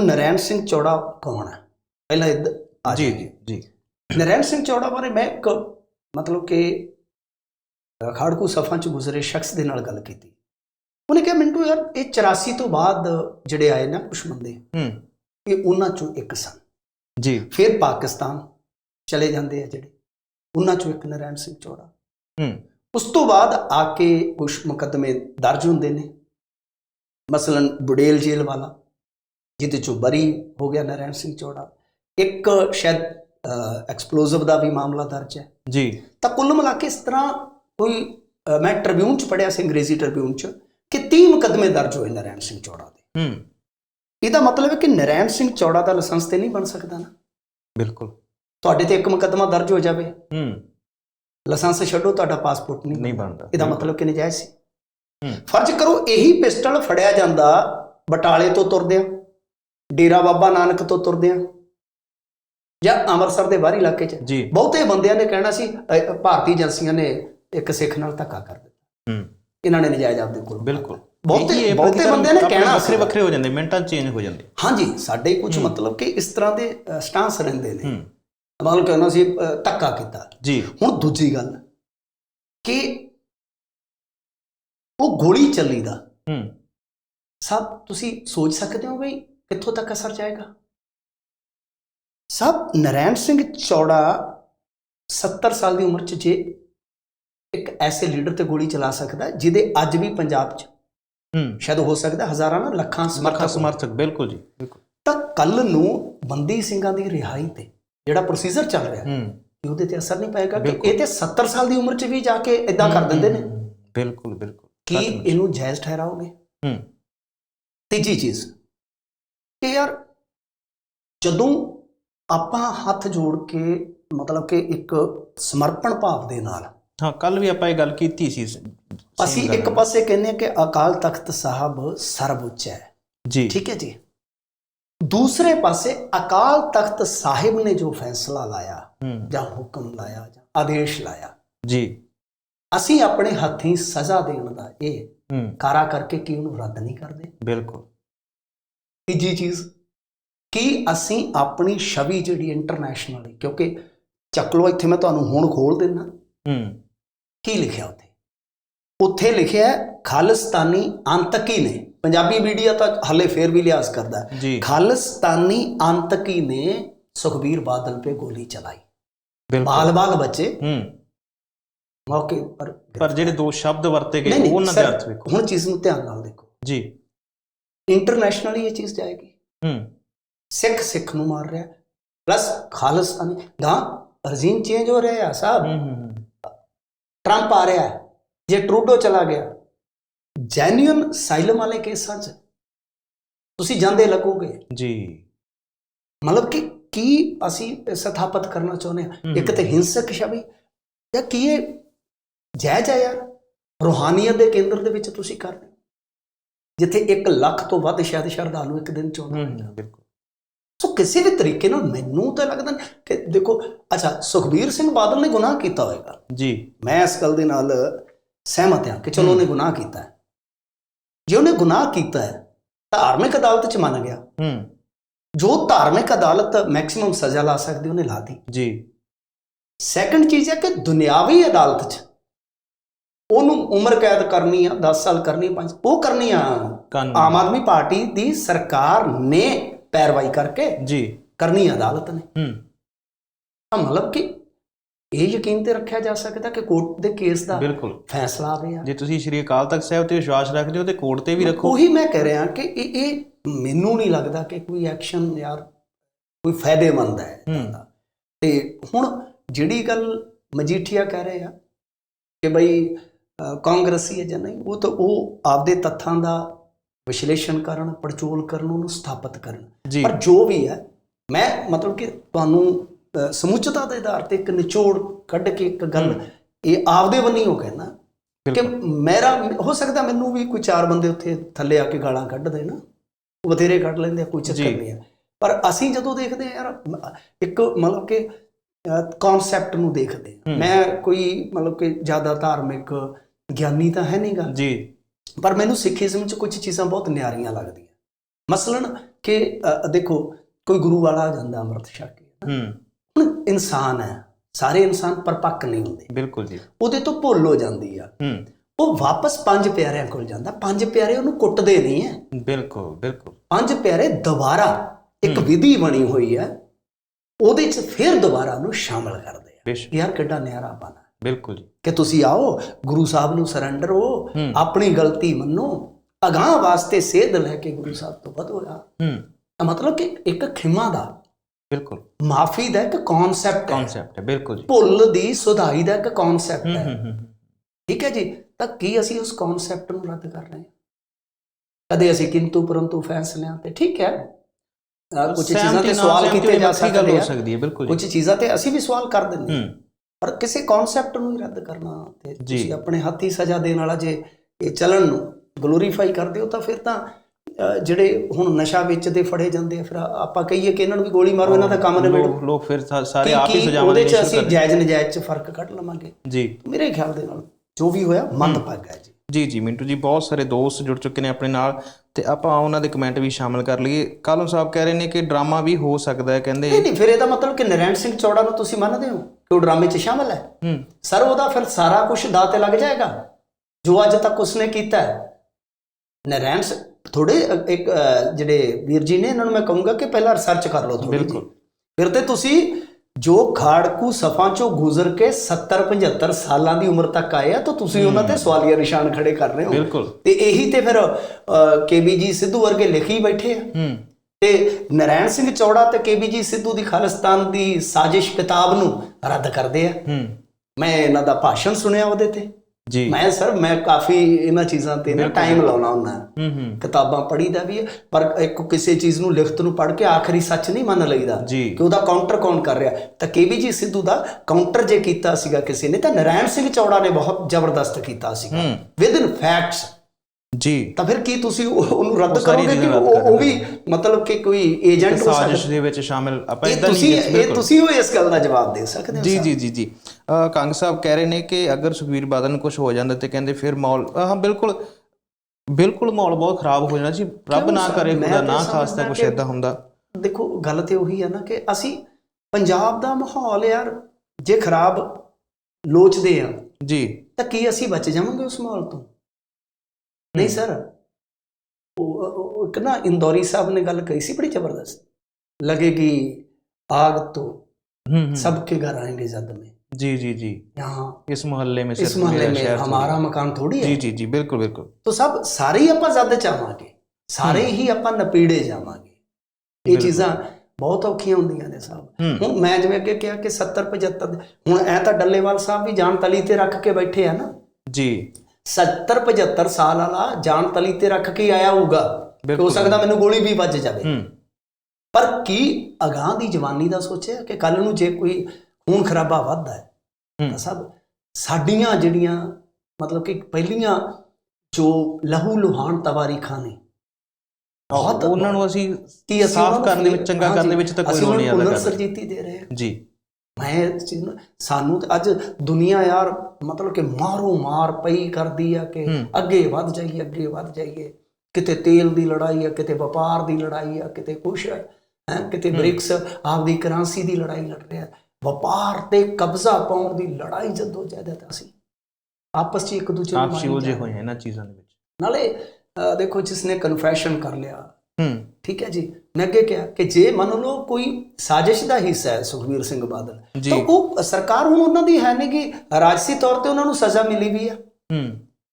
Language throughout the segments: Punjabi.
ਨਰੈਣ ਸਿੰਘ ਚੌੜਾ ਕੌਣ ਹੈ? ਪਹਿਲਾਂ ਇੱਧ- ਆ ਜੀ। ਜੀ ਜੀ। ਨਰੈਣ ਸਿੰਘ ਚੌੜਾ ਬਾਰੇ ਮੈਂ ਇੱਕ ਮਤਲਬ ਕਿ ਖਾੜਕੂ ਸਫਾਂ ਚ ਗੁਜ਼ਰੇ ਸ਼ਖਸ ਦੇ ਨਾਲ ਗੱਲ ਕੀਤੀ। ਉਹਨੇ ਕਿਹਾ ਮਿੰਟੂ ਯਾਰ ਇਹ 84 ਤੋਂ ਬਾਅਦ ਜਿਹੜੇ ਆਏ ਨਾ ਕੁਛ ਬੰਦੇ ਹੂੰ। ਇਹ ਉਹਨਾਂ ਚੋਂ ਇੱਕ ਸਨ। ਜੀ। ਫਿਰ ਪਾਕਿਸਤਾਨ ਚਲੇ ਜਾਂਦੇ ਆ ਜਿਹੜੇ। ਉਹਨਾਂ ਚੋਂ ਇੱਕ ਨਰੈਣ ਸਿੰਘ ਚੌੜਾ। ਹੂੰ। ਉਸ ਤੋਂ ਬਾਅਦ ਆ ਕੇ ਕੁਝ ਮੁਕੱਦਮੇ ਦਰਜ ਹੁੰਦੇ ਨੇ। ਮਸਲਨ ਬੁੜੇਲ ਜੇਲ੍ਹ ਵਾਲਾ। ਜਿਹਦੇ ਚੋਂ ਬਰੀ ਹੋ ਗਿਆ ਨਰੈਣ ਸਿੰਘ ਚੌੜਾ। ਇੱਕ ਸ਼ਾਇਦ ਐਕਸਪਲੋਸਿਵ ਦਾ ਵੀ ਮਾਮਲਾ ਦਰਜ ਹੈ। ਜੀ। ਤਾਂ ਕੁੱਲ ਮਿਲਾ ਕੇ ਇਸ ਤਰ੍ਹਾਂ ਕੋਈ ਮੈਂ ਟ੍ਰਿਬਿਊਨ ਚ ਪੜਿਆ ਸੀ ਅੰਗਰੇਜ਼ੀ ਟ੍ਰਿਬਿਊਨ ਚ ਕਿ 30 ਮੁਕੱਦਮੇ ਦਰਜ ਹੋਏ ਨਰੈਣ ਸਿੰਘ ਚੌੜਾ ਦੇ। ਹੂੰ। ਇਹਦਾ ਮਤਲਬ ਹੈ ਕਿ ਨਰੈਣ ਸਿੰਘ ਚੌੜਾ ਦਾ ਲਾਇਸੈਂਸ ਤੇ ਨਹੀਂ ਬਣ ਸਕਦਾ ਨਾ। ਬਿਲਕੁਲ। ਤੁਹਾਡੇ ਤੇ ਇੱਕ ਮੁਕੱਦਮਾ ਦਰਜ ਹੋ ਜਾਵੇ। ਹੂੰ। ਲਾਇਸੈਂਸ ਛੱਡੋ ਤੁਹਾਡਾ ਪਾਸਪੋਰਟ ਨਹੀਂ ਨਹੀਂ ਬਣਦਾ। ਇਹਦਾ। ਮਤਲਬ ਕਿ ਨਜਾਇਜ਼ ਸੀ। ਹੂੰ। ਫਰਜ਼ ਕਰੋ ਇਹੀ ਪਿਸਟਲ ਫੜਿਆ ਜਾਂਦਾ ਬਟਾਲੇ ਤੋਂ ਤੁਰਦਿਆਂ। ਡੇਰਾ ਬਾਬਾ ਨਾਨਕ ਤੋਂ ਤੁਰਦਿਆਂ ਜਾਂ ਅੰਮ੍ਰਿਤਸਰ ਦੇ ਬਾਹਰੀ ਇਲਾਕੇ 'ਚ। ਬਹੁਤੇ ਬੰਦਿਆਂ ਨੇ ਕਹਿਣਾ ਸੀ ਭਾਰਤੀ ਏਜੰਸੀਆਂ ਨੇ ਇੱਕ ਸਿੱਖ ਨਾਲ ਧੱਕਾ ਕਰ ਦਿੱਤਾ। ਹੂੰ। ਇਹਨਾਂ ਨੇ ਨਜਾਇਜ਼ ਆਪਦੇ ਕੋਲ ਬਿਲਕੁਲ। ਬਹੁਤੇ ਬਹੁਤੇ ਬੰਦਿਆਂ ਨੇ ਕਹਿਣਾ ਵੱਖਰੇ। ਵੱਖਰੇ ਹੋ ਜਾਂਦੇ ਮਿੰਟਾਂ ਚੇਂਜ ਹੋ ਜਾਂਦੇ। ਹਾਂਜੀ ਸਾਡੇ ਕੁਝ। ਮਤਲਬ ਕਿ ਇਸ ਤਰ੍ਹਾਂ ਦੇ ਸਟਾਂਸ ਰਹਿੰਦੇ ਨੇ। ਹੂੰ। ਮਤਲਬ ਕਿ ਉਹਨਾਂ ਸੀ ਧੱਕਾ ਕੀਤਾ। ਜੀ। ਹੁਣ ਦੂਜੀ ਗੱਲ ਕਿ ਉਹ ਗੋਲੀ ਚੱਲੀ ਦਾ। ਹੂੰ। ਸਭ ਤੁਸੀਂ ਸੋਚ ਸਕਦੇ ਹੋ ਬਈ ਕਿੱਥੋਂ ਤੱਕ ਅਸਰ ਜਾਏਗਾ? ਸਭ ਨਰੈਣ ਸਿੰਘ ਚੌੜਾ 70 ਸਾਲ ਦੀ ਉਮਰ 'ਚ ਜੇ ਇੱਕ ਐਸੇ ਲੀਡਰ ਤੇ ਗੋਲੀ ਚਲਾ ਸਕਦਾ ਜਿਹਦੇ ਅੱਜ ਵੀ ਪੰਜਾਬ 'ਚ ਹੂੰ। ਸ਼ਾਇਦ ਹੋ ਸਕਦਾ ਹਜ਼ਾਰਾਂ ਨਾ ਲੱਖਾਂ ਸਮਰਥਕ ਸਮਰਥਕ ਬਿਲਕੁਲ ਜੀ ਬਿਲਕੁਲ। ਤਾਂ ਕੱਲ ਨੂੰ ਬੰਦੀ ਸਿੰਘਾਂ ਦੀ ਰਿਹਾਈ ਤੇ ਜਿਹੜਾ ਪ੍ਰੋਸੀਜਰ ਚੱਲ ਰਿਹਾ ਹੂੰ। ਕਿ ਉਹਦੇ ਤੇ ਅਸਰ ਨਹੀਂ ਪਏਗਾ ਕਿ। ਇਹ ਤੇ 70 ਸਾਲ ਦੀ ਉਮਰ 'ਚ ਵੀ ਜਾ ਕੇ ਇਦਾਂ ਕਰ ਦਿੰਦੇ ਨੇ। ਬਿਲਕੁਲ ਬਿਲਕੁਲ। ਕੀ। ਇਹਨੂੰ ਜਾਇਜ਼ ਠਹਿਰਾਓਗੇ? ਹੂੰ। ਤੀਜੀ ਚੀਜ਼ ਕਿ ਯਾਰ ਜਦੋਂ ਆਪਾਂ ਹੱਥ ਜੋੜ ਕੇ ਮਤਲਬ ਕਿ ਇੱਕ ਸਮਰਪਣ ਭਾਵ ਦੇ ਨਾਲ ਹਾਂ ਕੱਲ ਵੀ ਆਪਾਂ ਇਹ ਗੱਲ ਕੀਤੀ ਸੀ ਅਸੀਂ ਇੱਕ ਪਾਸੇ ਕਹਿੰਦੇ ਕਿ ਅਕਾਲ ਤਖਤ ਸਾਹਿਬ ਸਰਵਉੱਚ ਹੈ। ਜੀ। ਠੀਕ ਹੈ ਜੀ। ਦੂਸਰੇ ਪਾਸੇ ਅਕਾਲ ਤਖਤ ਸਾਹਿਬ ਨੇ ਜੋ ਫੈਸਲਾ ਲਾਇਆ ਜਾਂ ਹੁਕਮ ਲਾਇਆ ਜਾਂ ਆਦੇਸ਼ ਲਾਇਆ ਜੀ। ਅਸੀਂ ਆਪਣੇ ਹੱਥੀਂ ਸਜ਼ਾ ਦੇਣ ਦਾ ਇਹ ਕਾਰਾ ਕਰਕੇ ਕੀ ਉਹਨੂੰ ਰੱਦ ਨਹੀਂ ਕਰਦੇ? ਬਿਲਕੁਲ। ਤੀਜੀ ਚੀਜ਼ ਕਿ ਅਸੀਂ ਆਪਣੀ ਛਵੀ ਜਿਹੜੀ ਇੰਟਰਨੈਸ਼ਨਲ ਕਿਉਂਕਿ ਚੱਕ ਲਓ ਇੱਥੇ ਮੈਂ ਤੁਹਾਨੂੰ ਹੁਣ ਖੋਲ ਦਿੰਦਾ। ਹੂੰ। ਕੀ ਲਿਖਿਆ ਉੱਥੇ? ਉੱਥੇ ਲਿਖਿਆ ਖਾਲਿਸਤਾਨੀ ਆਤੰਕੀ ਨੇ ਪੰਜਾਬੀ ਮੀਡੀਆ ਤਾਂ ਹੱਲੇ ਫੇਰ ਵੀ ਲਿਹਾਜ਼ ਕਰਦਾ ਖਾਲਿਸਤਾਨੀ ਆਤੰਕੀ ਨੇ ਸੁਖਬੀਰ ਬਾਦਲ पे ਗੋਲੀ ਚਲਾਈ। ਬਿਲਕੁਲ। ਬਾਲ ਬਾਲ ਬੱਚੇ। ਹੂੰ। ਮੌਕੇ ਪਰ ਪਰ ਜਿਹੜੇ ਦੋ ਸ਼ਬਦ ਵਰਤੇ ਗਏ ਉਹਨਾਂ ਦੇ ਅਰਥ ਵੇਖੋ ਹੁਣ ਚੀਜ਼ ਨੂੰ ਧਿਆਨ ਨਾਲ ਦੇਖੋ। ਜੀ। ਇੰਟਰਨੈਸ਼ਨਲੀ ਇਹ ਚੀਜ਼ ਜਾਏਗੀ। ਹੂੰ। ਸਿੱਖ ਸਿੱਖ ਨੂੰ ਮਾਰ ਰਿਹਾ। ਪਲੱਸ ਖਾਲਿਸਤਾਨੀ ਗਾਂ ਰਜੀਮ ਚੇਂਜ ਹੋ ਰਿਹਾ ਆ ਸਾਹਿਬ ਹੂੰ ਹੂੰ ਹੂੰ। ਟਰੰਪ ਆ ਰਿਹਾ। ਹੈ। ਜੇ ਟਰੂਡੋ ਚਲਾ ਗਿਆ। ਜੈਨੂਇਨ ਸਾਈਲਮ ਵਾਲੇ ਕੇਸਾਂ 'ਚ ਤੁਸੀਂ ਜਾਂਦੇ ਲੱਗੋਗੇ। ਜੀ। ਮਤਲਬ ਕਿ ਕੀ ਅਸੀਂ ਸਥਾਪਿਤ ਕਰਨਾ ਚਾਹੁੰਦੇ ਹਾਂ। ਇੱਕ ਤੇ ਹਿੰਸਕ ਛਵੀ ਜਾਂ ਕੀ ਇਹ ਜਾਇਜ਼ ਹੈ ਯਾਰ? ਰੂਹਾਨੀਅਤ ਦੇ ਕੇਂਦਰ ਦੇ ਵਿੱਚ ਤੁਸੀਂ ਕਰ ਰਹੇ ਹੋ। ਜਿੱਥੇ 1 ਲੱਖ ਤੋਂ ਵੱਧ ਸ਼ਾਇਦ ਸ਼ਰਧਾਲੂ ਇੱਕ ਦਿਨ ਚ ਆਉਂਦੇ ਹੂੰ ਨੇ ਹੂੰ, ਬਿਲਕੁਲ। ਸੋ ਕਿਸੇ ਵੀ ਤਰੀਕੇ ਨਾਲ ਮੈਨੂੰ ਤਾਂ ਲੱਗਦਾ ਕਿ ਦੇਖੋ ਅੱਛਾ ਸੁਖਬੀਰ ਸਿੰਘ ਬਾਦਲ ਨੇ ਗੁਨਾਹ ਕੀਤਾ ਹੋਵੇਗਾ ਜੀ। ਮੈਂ ਇਸ ਗੱਲ ਦੇ ਨਾਲ ਸਹਿਮਤ ਹਾਂ ਕਿ ਚਲੋ ਉਹਨੇ ਗੁਨਾਹ ਕੀਤਾ। ਹੈ ਜੇ ਉਹਨੇ ਗੁਨਾਹ ਕੀਤਾ ਹੈ ਧਾਰਮਿਕ ਅਦਾਲਤ 'ਚ ਮੰਨ ਗਿਆ। ਹੂੰ। ਜੋ ਧਾਰਮਿਕ ਅਦਾਲਤ ਮੈਕਸਿਮਮ ਸਜ਼ਾ ਲਾ ਸਕਦੀ ਉਹਨੇ ਲਾਤੀ ਜੀ। ਸੈਕੰਡ ਚੀਜ਼ ਹੈ ਕਿ ਦੁਨਿਆਵੀ ਅਦਾਲਤ 'ਚ ਉਹਨੂੰ ਉਮਰ ਕੈਦ ਕਰਨੀ ਆ 10 ਸਾਲ ਕਰਨੀ 5 ਉਹ ਕਰਨੀ ਆ। ਆਮ ਆਦਮੀ ਪਾਰਟੀ ਦੀ ਸਰਕਾਰ ਨੇ ਪੈਰਵਾਈ ਕਰਕੇ ਜੀ। ਕਰਨੀ ਅਦਾਲਤ ਨੇ। ਹੂੰ। ਤਾਂ ਮਤਲਬ ਕਿ ਇਹ ਯਕੀਨ ਤੇ ਰੱਖਿਆ ਜਾ ਸਕਦਾ ਕਿ ਕੋਰਟ ਦੇ ਕੇਸ ਦਾ ਬਿਲਕੁਲ। ਫੈਸਲਾ ਆਵੇ ਆ ਜੇ ਤੁਸੀਂ ਸ਼੍ਰੀ ਅਕਾਲ ਤਖਤ ਸਾਹਿਬ ਤੇ ਵਿਸ਼ਵਾਸ ਰੱਖਦੇ ਹੋ ਤੇ ਕੋਰਟ ਤੇ ਵੀ ਰੱਖੋ। ਉਹੀ ਮੈਂ ਕਹਿ ਰਿਹਾ ਕਿ ਇਹ ਇਹ ਮੈਨੂੰ ਨਹੀਂ ਲੱਗਦਾ ਕਿ ਕੋਈ ਐਕਸ਼ਨ ਯਾਰ ਕੋਈ ਫਾਇਦੇਮੰਦ ਹੈ। ਤੇ ਹੁਣ ਜਿਹੜੀ ਗੱਲ ਮਜੀਠੀਆ ਕਹਿ ਰਹੇ ਆ ਕਿ ਬਈ ਕਾਂਗਰਸੀ ਹੈ ਜਾਂ ਨਹੀਂ ਉਹ ਤਾਂ ਉਹ ਆਪਦੇ ਤੱਥਾਂ ਦਾ ਵਿਸ਼ਲੇਸ਼ਣ ਕਰਨ ਪੜਚੋਲ ਕਰਨ ਉਹਨੂੰ ਸਥਾਪਿਤ ਕਰਨ ਪਰ ਜੋ ਵੀ ਹੈ ਮੈਂ ਮਤਲਬ ਕਿ ਤੁਹਾਨੂੰ ਸਮੁੱਚਤਾ ਦੇ ਆਧਾਰ ਤੇ ਇੱਕ ਨਿਚੋੜ ਕੱਢ ਕੇ ਇੱਕ ਗੱਲ ਹੂੰ। ਇਹ ਆਪਦੇ ਵੱਲੋਂ ਹੋ ਕਹਿਣਾ ਕਿ ਮੇਰਾ ਹੋ ਸਕਦਾ ਮੈਨੂੰ ਵੀ ਕੋਈ ਚਾਰ ਬੰਦੇ ਉੱਥੇ ਥੱਲੇ ਆ ਕੇ ਗਾਲਾਂ ਕੱਢ ਨਾ ਉਹ ਬਥੇਰੇ ਕੱਢ ਲੈਂਦੇ ਆ ਕੋਈ ਚੱਕਰ। ਨਹੀਂ ਆ ਪਰ ਅਸੀਂ ਜਦੋਂ ਦੇਖਦੇ ਆ ਯਾਰ ਇੱਕ ਮਤਲਬ ਕਿ ਕਨਸੈਪਟ ਨੂੰ ਦੇਖਦੇ ਹੂੰ। ਮੈਂ ਕੋਈ ਮਤਲਬ ਕਿ ਜ਼ਿਆਦਾ ਧਾਰਮਿਕ ਗਿਆਨੀ ਤਾਂ ਹੈ ਨਹੀਂਗਾ ਜੀ। ਪਰ ਮੈਨੂੰ ਸਿੱਖੀਜ਼ਮ ਚ ਕੁਝ ਚੀਜ਼ਾਂ ਬਹੁਤ ਨਿਆਰੀਆਂ ਲੱਗਦੀਆਂ। ਮਸਲਨ ਕਿ ਦੇਖੋ ਕੋਈ ਗੁਰੂ ਵਾਲਾ ਆ ਜਾਂਦਾ ਅੰਮ੍ਰਿਤ ਛਕ ਕੇ। ਹੂੰ। ਹੁਣ ਇਨਸਾਨ ਹੈ। ਸਾਰੇ ਇਨਸਾਨ ਪਰਪੱਕ ਨਹੀਂ ਹੁੰਦੇ। ਬਿਲਕੁਲ ਜੀ। ਉਹਦੇ ਤੋਂ ਭੁੱਲ ਹੋ ਜਾਂਦੀ ਆ। ਹੂੰ। ਉਹ ਵਾਪਸ ਪੰਜ ਪਿਆਰਿਆਂ ਕੋਲ ਜਾਂਦਾ। ਪੰਜ ਪਿਆਰੇ ਉਹਨੂੰ ਕੁੱਟਦੇ ਨਹੀਂ ਹੈ ਬਿਲਕੁਲ ਬਿਲਕੁਲ। ਪੰਜ ਪਿਆਰੇ ਦੁਬਾਰਾ ਇੱਕ ਵਿਧੀ ਬਣੀ ਹੋਈ ਹੈ ਉਹਦੇ 'ਚ ਫਿਰ ਦੁਬਾਰਾ ਉਹਨੂੰ ਸ਼ਾਮਲ ਕਰਦੇ ਆ। ਯਾਰ ਕਿੱਡਾ ਨਿਆਰਾ ਬਣਾ। ਬਿਲਕੁਲ ਜੀ। ਕਿ ਤੁਸੀਂ ਆਓ ਗੁਰੂ ਸਾਹਿਬ ਨੂੰ ਸਰੈਂਡਰ ਹੋ। ਆਪਣੀ ਗਲਤੀ ਮੰਨੋ ਅਗਾਹ ਵਾਸਤੇ ਸੇਧ ਲੈ ਕੇ ਗੁਰੂ ਸਾਹਿਬ ਤੋਂ ਵਧੋ ਆ ਹੂੰ। ਮਤਲਬ ਕਿ ਇੱਕ ਖਿਮਾ ਦਾ ਬਿਲਕੁਲ। ਮਾਫੀ ਦਾ ਇੱਕ ਕਨਸੈਪਟ ਹੈ। ਕਨਸੈਪਟ ਹੈ ਬਿਲਕੁਲ ਜੀ। ਭੁੱਲ ਦੀ ਸੁਧਾਈ ਦਾ ਇੱਕ ਕਨਸੈਪਟ ਹੂੰ ਠੀਕ ਹੈ ਜੀ? ਤਾਂ ਕੀ ਅਸੀਂ ਉਸ ਕਨਸੈਪਟ ਨੂੰ ਰੱਦ ਕਰ ਰਹੇ ਹਾਂ? ਕਦੇ ਅਸੀਂ ਕਿੰਤੂ ਪਰੰਤੂ ਫੈਸਲਿਆਂ ਤੇ ਠੀਕ ਹੈ। ਕੁਝ ਚੀਜ਼ਾਂ ਤੇ ਸਵਾਲ ਕੀਤੇ ਜਾ ਸਕਦੇ ਹੋ ਆ। ਕੁਝ ਚੀਜ਼ਾਂ ਤੇ ਅਸੀਂ ਵੀ ਸਵਾਲ ਕਰ ਦਿੰਦੇ ਹੂੰ। ਪਰ ਕਿਸੇ ਕਨਸੈਪਟ ਨੂੰ ਹੀ ਰੱਦ ਕਰਨਾ ਤੇ। ਤੁਸੀਂ ਆਪਣੇ ਹੱਥੀ ਸਜ਼ਾ ਦੇਣ ਵਾਲਾ ਜੇ ਇਹ ਚੱਲਣ ਨੂੰ ਗਲੋਰੀਫਾਈ ਕਰਦੇ ਹੋ ਤਾਂ ਫਿਰ ਤਾਂ ਜਿਹੜੇ ਹੁਣ ਨਸ਼ਾ ਵੇਚਦੇ ਫੜੇ ਜਾਂਦੇ ਆ ਫਿਰ ਆਪਾਂ ਕਹੀਏ ਕਿ ਇਹਨਾਂ ਨੂੰ ਵੀ ਗੋਲੀ ਮਾਰੋ ਇਹਨਾਂ ਦਾ ਕੰਮ ਨਿਬੇੜੋ। ਲੋਕ ਲੋਕ ਫਿਰ ਸਾਰੇ ਆਪ ਹੀ ਸਜ਼ਾਵਾਂ ਉਹਦੇ ਦੇਣੀ ਚ ਸ਼ੁਰੂ ਅਸੀਂ ਜਾਇਜ਼ ਨਜਾਇਜ਼ ਚ ਫ਼ਰਕ ਕੱਢ ਲਵਾਂਗੇ? ਜੀ। ਮੇਰੇ ਖਿਆਲ ਦੇ ਨਾਲ ਜੋ ਵੀ ਹੋਇਆ ਮੰਦਭਾਗਾ ਹੈ। ਜੀ। ਜੀ ਜੀ ਮਿੰਟੂ ਜੀ ਬਹੁਤ ਸਾਰੇ ਦੋਸਤ ਜੁੜ ਚੁੱਕੇ ਨੇ ਆਪਣੇ ਨਾਲ ਤੇ ਆਪਾਂ ਉਹਨਾਂ ਦੇ ਕਮੈਂਟ ਵੀ ਸ਼ਾਮਲ ਕਰ ਲਈਏ। ਕਾਲਮ ਸਾਹਿਬ ਕਹਿ ਰਹੇ ਨੇ ਕਿ ਡਰਾਮਾ ਵੀ ਹੋ ਸਕਦਾ ਹੈ ਕਹਿੰਦੇ ਨਹੀਂ ਨਹੀਂ ਫਿਰ ਇਹਦਾ ਮਤਲਬ ਕਿ ਨਰੈਣ ਸਿੰਘ ਚੌੜਾ ਨੂੰ ਤੁਸੀਂ ਮੰਨਦੇ ਹੋ? ਕਿ ਉਹ ਡਰਾਮੇ 'ਚ ਸ਼ਾਮਲ ਹੈ? ਸਰ ਉਹਦਾ ਫਿਰ ਸਾਰਾ ਕੁਝ ਦਾਅ ਤੇ ਲੱਗ ਜਾਏਗਾ? ਜੋ ਅੱਜ ਤੱਕ ਉਸਨੇ ਕੀਤਾ ਹੈ। ਨਰੈਣ ਥੋੜੇ ਇੱਕ ਜਿਹੜੇ ਵੀਰ ਜੀ ਨੇ ਇਹਨਾਂ ਨੂੰ ਮੈਂ ਕਹੂੰਗਾ ਕਿ ਪਹਿਲਾਂ ਰਿਸਰਚ ਕਰ ਲਓ ਥੋੜੀ ਬਿਲਕੁਲ। ਫਿਰ ਤੇ ਤੁਸੀਂ ਜੋ ਖਾੜਕੂ ਸਫਾਂ ਚੋਂ ਗੁਜ਼ਰ ਕੇ 70 75 ਸਾਲਾਂ ਦੀ ਉਮਰ ਤੱਕ ਆਏ ਆ ਤਾਂ ਤੁਸੀਂ ਉਹਨਾਂ ਤੇ ਸਵਾਲੀਆ ਨਿਸ਼ਾਨ ਖੜੇ ਕਰ ਰਹੇ ਹੋ। ਬਿਲਕੁਲ। ਤੇ ਇਹੀ ਤੇ ਫਿਰ ਕੇਬੀਜੀ ਸਿੱਧੂ ਵਰਗੇ ਲਿਖੀ ਬੈਠੇ ਆ। ਤੇ ਨਰੈਣ ਸਿੰਘ ਚੌੜਾ ਤੇ ਕੇਬੀਜੀ ਸਿੱਧੂ ਦੀ ਖਾਲਿਸਤਾਨ ਦੀ ਸਾਜ਼ਿਸ਼ ਕਿਤਾਬ ਨੂੰ ਰੱਦ ਕਰਦੇ ਆ। ਮੈਂ ਇਹਨਾਂ ਦਾ ਭਾਸ਼ਣ ਸੁਣਿਆ ਉਹਦੇ ਤੇ। ਜੀ। ਮੈਂ ਸਰ ਮੈਂ ਕਾਫੀ ਇਹਨਾਂ ਚੀਜ਼ਾਂ ਤੇ ਨਾ ਟਾਈਮ ਲਾਉਣਾ ਹੁੰਦਾ। ਹੂੰ ਹੂੰ। ਕਿਤਾਬਾਂ ਪੜ੍ਹੀਦਾ ਵੀ ਪਰ ਇੱਕ ਕਿਸੇ ਚੀਜ਼ ਨੂੰ ਲਿਖਤ ਨੂੰ ਪੜ੍ਹ ਕੇ ਆਖਰੀ ਸੱਚ ਨਹੀਂ ਮੰਨ ਲਈਦਾ ਜੀ। ਕਿ ਉਹਦਾ ਕਾਊਂਟਰ ਕੌਣ ਕਰ ਰਿਹਾ। ਤਾਂ ਕੇਬੀਜੀ ਸਿੱਧੂ ਦਾ ਕਾਊਂਟਰ ਜੇ ਕੀਤਾ ਸੀਗਾ ਕਿਸੇ ਨੇ ਤਾਂ ਨਰੈਣ ਸਿੰਘ ਚੌੜਾ ਨੇ ਬਹੁਤ ਜ਼ਬਰਦਸਤ ਕੀਤਾ ਸੀਗਾ। ਵਿਦ ਇਨ ਫੈਕਟਸ ਜੀ। ਤਾਂ ਫਿਰ ਕੀ ਤੁਸੀਂ ਉਹ- ਉਹਨੂੰ ਰੱਦ ਸਾਰੀ ਕਰੋਗੇ ਕਿ ਚੀਜ਼ਾਂ ਰੱਦ ਉਹ ਵੀ ਮਤਲਬ ਕਿ ਕੋਈ ਏਜੰਟ ਹੋ ਸਕਦਾ? ਸਾਜ਼ਿਸ਼ ਦੇ ਵਿੱਚ ਸ਼ਾਮਿਲ ਆਪਾਂ ਇਹ ਇਦਾਂ ਤੁਸੀਂ ਨਹੀਂ ਇਹ ਤੁਸੀਂ ਉਹ ਇਸ ਗੱਲ ਦਾ ਜਵਾਬ ਦੇ ਸਕਦੇ ਹੋ ਜੀ ਜੀ ਜੀ ਜੀ। ਅ, ਕੰਗ ਸਾਹਿਬ ਕਹਿ ਰਹੇ ਨੇ ਕਿ ਅਗਰ ਸੁਖਵੀਰ ਬਾਦਲ ਨੂੰ ਕੁਝ ਹੋ ਜਾਂਦਾ ਤੇ ਕਹਿੰਦੇ ਫਿਰ ਮਾਹੌਲ ਹਾਂ ਬਿਲਕੁਲ। ਬਿਲਕੁਲ ਮਾਹੌਲ ਬਹੁਤ ਖਰਾਬ ਹੋ ਜਾਣਾ ਜੀ। ਰੱਬ ਕਿਉਂ ਨਾ ਸਰ? ਕਰੇ ਮੈਂ ਖੁਦਾ ਤਾਂ ਨਾ ਖਾਸਤਾ ਸਮਝਦਾ ਕੁਝ ਕਿ- ਇਦਾਂ ਹੁੰਦਾ। ਦੇਖੋ ਗੱਲ ਤੇ ਉਹੀ ਹੈ ਨਾ ਕਿ ਅਸੀਂ ਪੰਜਾਬ ਦਾ ਮਾਹੌਲ ਯਾਰ ਜੇ ਖਰਾਬ ਲੋਚਦੇ ਆ ਜੀ। ਤਾਂ ਕੀ ਅਸੀਂ ਬਚ ਜਾਵਾਂਗੇ ਉਸ ਮਾਹੌਲ ਤੋਂ? ਨਹੀਂ ਸਰ ਉਹ ਉਹ- ਉਹ ਇੱਕ ਨਾ ਇੰਦੌਰੀ ਸਾਹਿਬ ਨੇ ਗੱਲ ਕਹੀ ਸੀ ਬੜੀ ਜ਼ਬਰਦਸਤ लगेगी आग तो ਹੂੰ ਹੂੰ सबके घर आएंगे जद में जी जी जी यहाँ इस मोहल्ले में इस सिर्फ मोहल्ले मेरा में शहर हमारा मकान थोड़ी जी है जी जी बिल्कुल बिल्कुल तो सब ਸਾਰੇ ਹੀ ਆਪਾਂ ਜਦ ਚਾਵਾਂਗੇ ਸਾਰੇ ਹੀ ਆਪਾਂ ਨਪੀੜੇ ਜਾਵਾਂਗੇ ਇਹ ਬਿਲਕੁਲ। ਚੀਜ਼ਾਂ ਬਹੁਤ ਔਖੀਆਂ ਹੁੰਦੀਆਂ ਨੇ ਸਾਹਿਬ ਹੂੰ ਹੁਣ ਮੈਂ ਜਿਵੇਂ ਅੱਗੇ ਕਿਹਾ ਕਿ 70 75 ਹੁਣ ਐ ਤਾਂ ਡੱਲੇਵਾਲ ਸਾਹਿਬ ਵੀ ਜਾਨ ਤਲੀ ਤੇ ਰੱਖ ਕੇ ਬੈਠੇ ਆ ਨਾ जी 70 75 ਸਾਲ ਵਾਲਾ ਜਾਨ ਤਲੀ ਤੇ ਰੱਖ ਕੇ ਆਇਆ ਹੋਊਗਾ। ਹੋ। ਸਕਦਾ ਮੈਨੂੰ ਗੋਲੀ ਵੀ ਵੱਜ ਜਾਵੇ। ਪਰ ਕੀ ਅਗਾਹ ਦੀ ਜਵਾਨੀ ਦਾ ਸੋਚਿਆ ਕਿ ਕੱਲ ਨੂੰ ਜੇ ਕੋਈ ਖੂਨ ਖਰਾਬਾ ਵੱਧਦਾ ਹੈ ਤਾਂ ਸਭ ਸਾਡੀਆਂ ਜਿਹੜੀਆਂ ਮਤਲਬ ਕਿ ਪਹਿਲੀਆਂ ਜੋ ਲਹੂ ਲੁਹਾਨ ਤਵਾਰੀਖਾਂ ਨੇ ਬਹੁਤ ਉਹਨਾਂ ਨੂੰ ਅਸੀਂ ਕੀ ਅਸੀਂ ਸਾਫ਼ ਕਰਨ ਦੇ ਵਿੱਚ ਚੰਗਾ ਕਰਨ ਦੇ ਵਿੱਚ ਤਾਂ ਕੋਈ ਅਸੀਂ ਉਹਨਾਂ ਨਹੀਂ ਨੂੰ ਆਦਾ ਸਰਜੀਤੀ ਦੇ ਰਹੇ ਹਾਂ। ਜੀ। ਮੈਂ ਇਸ ਚੀਜ਼ ਨੂੰ ਸਾਨੂੰ ਅੱਜ ਦੁਨੀਆ ਯਾਰ ਮਤਲਬ ਕਿ ਮਾਰੋ ਮਾਰ ਪਈ ਕਰਦੀ ਆ ਕਿ। ਅੱਗੇ ਵੱਧ ਜਾਈਏ ਅੱਗੇ ਵੱਧ ਜਾਈਏ। ਕਿਤੇ ਤੇਲ ਦੀ ਲੜਾਈ ਆ ਕਿਤੇ ਵਪਾਰ ਦੀ ਲੜਾਈ ਆ ਕਿਤੇ ਕੁਛ ਹੈ ਕਿਤੇ ਬ੍ਰਿਕਸ ਆਪਦੀ ਕਰੰਸੀ ਦੀ ਲੜਾਈ ਲੜ ਰਿਹਾ। ਵਪਾਰ ਤੇ ਕਬਜ਼ਾ ਪਾਉਣ ਦੀ ਲੜਾਈ ਜਦੋਂ ਜੈਦਤ ਅਸੀਂ ਆਪਸ 'ਚ ਇੱਕ ਦੂਜੇ ਨੂੰ ਆਪਸੀ ਮਾਰੀ ਉਲਝੇ ਜਾ ਹੋਏ ਹਨ ਇਹਨਾਂ ਚੀਜ਼ਾਂ ਦੇ ਵਿੱਚ। ਨਾਲੇ ਦੇਖੋ ਜਿਸਨੇ ਕਨਫੈਸ਼ਨ ਕਰ ਲਿਆ ਹੂੰ। ਠੀਕ ਹੈ ਜੀ? ਮੈਂ ਅੱਗੇ ਕਿਹਾ ਕਿ ਜੇ ਮੰਨ ਲਓ ਕੋਈ ਸਾਜ਼ਿਸ਼ ਦਾ ਹਿੱਸਾ ਹੈ ਸੁਖਵੀਰ ਸਿੰਘ ਬਾਦਲ। ਤਾਂ ਉਹ ਸਰਕਾਰ ਹੁਣ ਉਹਨਾਂ ਦੀ ਹੈ ਨਹੀਂ ਕਿ ਰਾਜਸੀ ਤੌਰ ਤੇ ਉਹਨਾਂ ਨੂੰ ਸਜ਼ਾ ਮਿਲੀ ਵੀ ਆ। ਹੂੰ।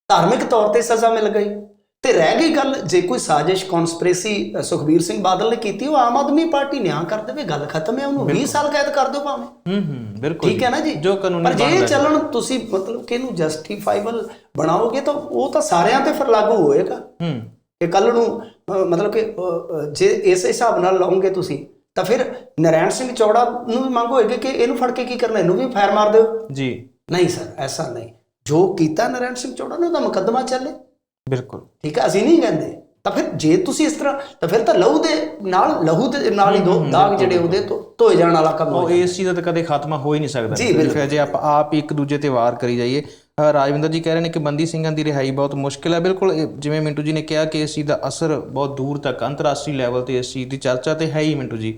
ਧਾਰਮਿਕ ਤੌਰ ਤੇ ਸਜ਼ਾ ਮਿਲ ਗਈ। ਤੇ ਰਹਿ ਗਈ ਗੱਲ ਜੇ ਕੋਈ ਸਾਜ਼ਿਸ਼ ਕਨਸਪੀਰੇਸੀ ਸੁਖਵੀਰ ਸਿੰਘ ਬਾਦਲ ਨੇ ਕੀਤੀ ਉਹ ਆਮ ਆਦਮੀ ਪਾਰਟੀ ਨਿਆਂ ਕਰ ਦੇਵੇ ਗੱਲ ਖਤਮ ਹੈ ਉਹਨੂੰ 20 ਸਾਲ ਕੈਦ ਕਰ ਦਿਓ ਭਾਵੇਂ। ਹੂੰ ਹੂੰ ਬਿਲਕੁਲ ਠੀਕ ਹੈ ਨਾ ਜੀ? ਜੋ ਕਾਨੂੰਨੀ ਪਰ ਜੇ ਚੱਲਣ ਤੁਸੀਂ ਮਤਲਬ ਕਿ ਇਹਨੂੰ ਜਸਟੀਫਾਈਬਲ ਬਣਾਓਗੇ ਤਾਂ ਉਹ ਤਾਂ ਸਾਰਿਆਂ ਤੇ ਫਿਰ ਲਾਗੂ ਹੋਏਗਾ। ਹੂੰ। ਕਿ ਕੱਲ ਨੂੰ ਮਤਲਬ ਕਿ ਜੇ ਇਸ ਹਿਸਾਬ ਨਾਲ ਲਾਉਂਗੇ ਤੁਸੀਂ ਤਾਂ ਫਿਰ ਨਰੈਣ ਸਿੰਘ ਚੌੜਾ ਨੂੰ ਵੀ ਮੰਗ ਹੋਏਗੀ ਕਿ ਇਹਨੂੰ ਫੜ ਕੇ ਕੀ ਕਰਨਾ ਇਹਨੂੰ ਵੀ ਫਾਇਰ ਮਾਰ ਦਿਓ? ਜੀ। ਨਹੀਂ ਸਰ ਐਸਾ ਨਹੀਂ। ਜੋ ਕੀਤਾ ਨਰੈਣ ਸਿੰਘ ਚੌੜਾ ਨੇ ਉਹਦਾ ਮੁਕੱਦਮਾ ਚੱਲੇ। ਬਿਲਕੁਲ। ਠੀਕ ਹੈ ਅਸੀਂ ਨਹੀਂ ਕਹਿੰਦੇ। ਤਾਂ ਫਿਰ ਜੇ ਤੁਸੀਂ ਇਸ ਤਰ੍ਹਾਂ ਤਾਂ ਫਿਰ ਤਾਂ ਲਹੂ ਦੇ ਨਾਲ ਲਹੂ ਦੇ ਨਾਲ ਹੀ ਦੋ ਦਾਗ ਜਿਹੜੇ ਉਹਦੇ ਤੋਂ ਧੋਏ ਜਾਣ ਵਾਲਾ ਕੰਮ ਹੋ ਉਹ ਇਸ ਚੀਜ਼ ਦਾ ਤਾਂ ਕਦੇ ਖਾਤਮਾ ਹੋ ਹੀ ਨਹੀਂ ਸਕਦਾ। ਜੀ। ਫਿਰ ਜੇ ਆਪਾਂ ਆਪ ਇੱਕ ਦੂਜੇ ਤੇ ਵਾਰ ਕਰੀ ਜਾਈਏ ਰਾਜਵਿੰਦਰ ਜੀ ਕਹਿ ਰਹੇ ਨੇ ਕਿ ਬੰਦੀ ਸਿੰਘਾਂ ਦੀ ਰਿਹਾਈ ਬਹੁਤ ਮੁਸ਼ਕਿਲ ਹੈ। ਬਿਲਕੁਲ ਜਿਵੇਂ ਮਿੰਟੂ ਜੀ ਨੇ ਕਿਹਾ ਕਿ ਇਸ ਚੀਜ਼ ਦਾ ਅਸਰ ਬਹੁਤ ਦੂਰ ਤੱਕ, ਅੰਤਰਰਾਸ਼ਟਰੀ ਲੈਵਲ ਤੇ ਇਸ ਚੀਜ਼ ਦੀ ਚਰਚਾ ਤਾਂ ਹੈ ਹੀ ਮਿੰਟੂ ਜੀ।